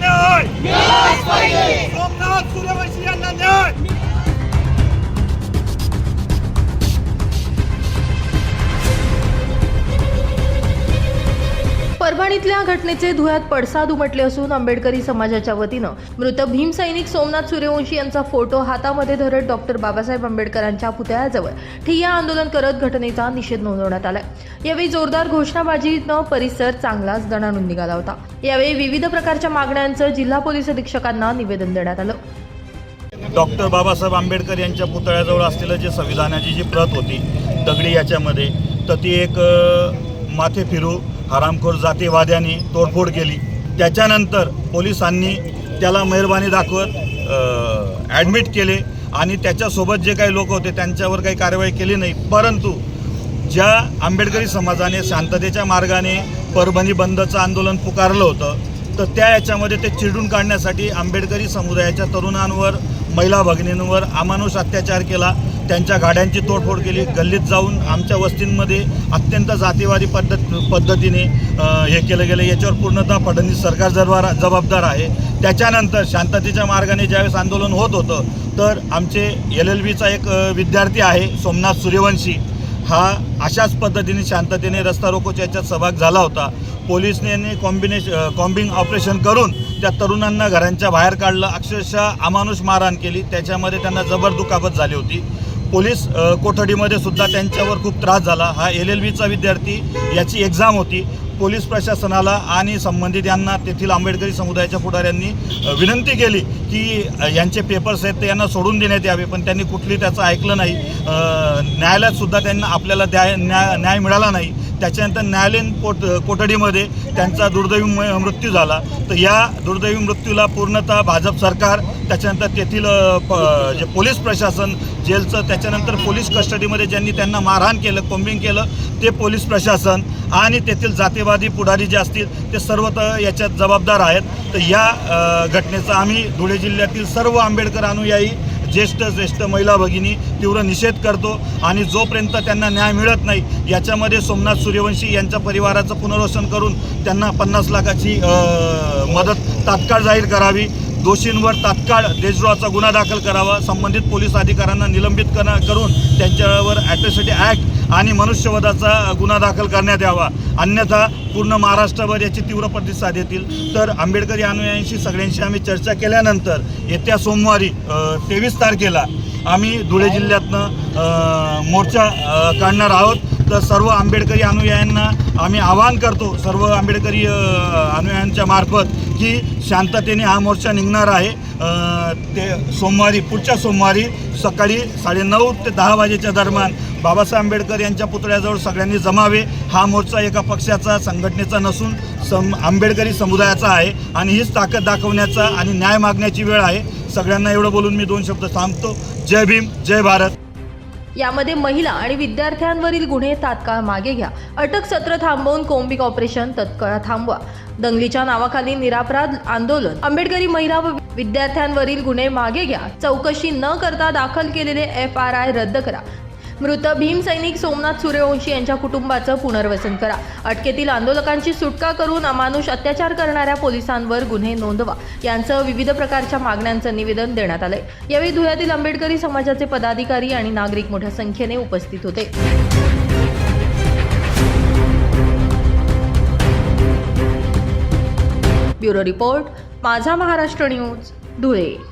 न्याय सोमनाथ सूर्यवंशी यांना न्याय परभणीतल्या घटनेचे धुळ्यात पडसाद उमटले असून आंबेडकरी समाजाच्या वतीनं मृत भीमसैनिक सोमनाथ सूर्यवंशी यांचा फोटो हातामध्ये धरत डॉक्टर बाबासाहेब आंबेडकरांच्या पुतळ्याजवळ ठिय्या आंदोलन करत घटनेचा निषेध नोंदवण्यात आला यावेळी जोरदार घोषणाबाजीनं परिसर चांगलाच दणाणून निघाला होता. यावेळी विविध प्रकारच्या मागण्यांचं जिल्हा पोलीस अधीक्षकांना निवेदन देण्यात आलं. डॉक्टर बाबासाहेब आंबेडकर यांच्या पुतळ्याजवळ असलेलं जे संविधानाची जी प्रत होती दगडी याच्यामध्ये तर ती एक माथे फिरू हरामखोर जातीवाद्यांनी तोडफोड केली. त्याच्यानंतर पोलिसांनी त्याला मेहरबानी दाखवत ॲडमिट केले आणि त्याच्यासोबत जे काही लोक होते त्यांच्यावर काही कारवाई केली नाही. परंतु ज्या आंबेडकरी समाजाने शांततेच्या मार्गाने परभणी बंदचं आंदोलन पुकारलं होतं तर त्या याच्यामध्ये ते चिडून काढण्यासाठी आंबेडकरी समुदायाच्या तरुणांवर महिला भगिनींवर अमानुष अत्याचार केला. त्यांच्या गाड्यांची तोडफोड केली. गल्लीत जाऊन आमच्या वस्तींमध्ये अत्यंत जातीवादी पद्धत पद्धतीने हे केलं गेलं. याच्यावर पूर्णतः फडणवीस सरकार जरवार जबाबदार आहे. त्याच्यानंतर शांततेच्या मार्गाने ज्यावेळेस आंदोलन होत होतं तर आमचे एल एल बीचा एक विद्यार्थी आहे सोमनाथ सूर्यवंशी. हा अशाच पद्धतीने शांततेने रस्ता रोकोच्या याच्यात सहभाग झाला होता. पोलिसने कॉम्बिनेश कॉम्बिंग ऑपरेशन करून त्या तरुणांना घरांच्या बाहेर काढलं. अक्षरशः अमानुष मारहाण केली. त्याच्यामध्ये त्यांना जबर दुखापत झाली होती. पोलीस कोठडीमध्ये सुद्धा त्यांच्यावर खूप त्रास झाला. हा एल एल बीचा विद्यार्थी याची एक्झाम होती. पोलीस प्रशासनाला आणि संबंधित यांना तेथील आंबेडकरी समुदायाच्या पुढाऱ्यांनी विनंती केली की यांचे पेपर्स आहेत ते यांना सोडून देण्यात यावे पण त्यांनी कुठली त्याचं ऐकलं नाही. न्यायालयातसुद्धा त्यांना आपल्याला द्याय न्याय न्याय मिळाला नाही. त्याच्यानंतर न्यायालयीन कोट कोठडीमध्ये त्यांचा दुर्दैवी मृत्यू झाला. तर या दुर्दैवी मृत्यूला पूर्णतः भाजप सरकार त्याच्यानंतर तेथील प- जे पोलीस प्रशासन जेलचं त्याच्यानंतर पोलीस कस्टडीमध्ये ज्यांनी त्यांना मारहाण केलं कोंबिंग केलं ते पोलीस प्रशासन आणि तेथील जातीवादी पुढारी जे असतील ते सर्व तर याच्यात जबाबदार आहेत. तर या घटनेचा आम्ही धुळे जिल्ह्यातील सर्व आंबेडकर अनुयायी ज्येष्ठ ज्येष्ठ महिला भगिनी तीव्र निषेध करतो आणि जोपर्यंत त्यांना न्याय मिळत नाही याच्यामध्ये सोमनाथ सूर्यवंशी यांच्या परिवाराचं पुनर्वसन करून त्यांना पन्नास लाखाची मदत तात्काळ जाहीर करावी. दोषींवर तात्काळ देशद्रोहाचा गुन्हा दाखल करावा संबंधित पोलीस अधिकाऱ्यांना निलंबित करा करून त्यांच्यावर ॲट्रॉसिटी ॲक्ट आणि मनुष्यवधाचा गुन्हा दाखल करण्यात यावा. अन्यथा पूर्ण महाराष्ट्रभर याची तीव्र प्रतिसाद येतील. तर आंबेडकरी अनुयायांशी सगळ्यांशी आम्ही चर्चा केल्यानंतर येत्या सोमवारी तेवीस तारखेला आम्ही धुळे जिल्ह्यातनं मोर्चा काढणार आहोत. तर सर्व आंबेडकरी अनुयायांना आम्ही आवाहन करतो सर्व आंबेडकरी अनुयायांच्या मार्फत की शांततेने हा मोर्चा निघणार आहे. ते सोमवारी पुढच्या सोमवारी सकाळी साडेनऊ ते दहा वाजेच्या दरम्यान बाबासाहेब आंबेडकर यांच्या पुतळ्याजवळ सगळ्यांनी जमावे. हा मोर्चा एका पक्षाचा संघटनेचा नसून सम आंबेडकरी समुदायाचा आहे आणि हीच ताकद दाखवण्याचा आणि न्याय मागण्याची वेळ आहे. सगळ्यांना एवढं बोलून मी दोन शब्द थांबतो. जय भीम जय भारत. यामध्ये महिला आणि विद्यार्थ्यांवरील गुन्हे तात्काळ मागे घ्या. अटक सत्र थांबवून कोम्बिक ऑपरेशन तत्काळ थांबवा. दंगलीच्या नावाखाली निरापराध आंदोलन. आंबेडकरी महिला व विद्यार्थ्यांवरील गुन्हे मागे घ्या. चौकशी न करता दाखल केलेले एफ आर आय रद्द करा. मृत भीमसैनिक सोमनाथ सूर्यवंशी यांच्या कुटुंबाचं पुनर्वसन करा. अटकेतील आंदोलकांची सुटका करून अमानुष अत्याचार करणाऱ्या पोलिसांवर गुन्हे नोंदवा. यांचं विविध प्रकारच्या मागण्यांचं निवेदन देण्यात आलंय. यावेळी धुळ्यातील आंबेडकरी समाजाचे पदाधिकारी आणि नागरिक मोठ्या संख्येने उपस्थित होते. ब्युरो रिपोर्ट माझा महाराष्ट्र न्यूज धुळे.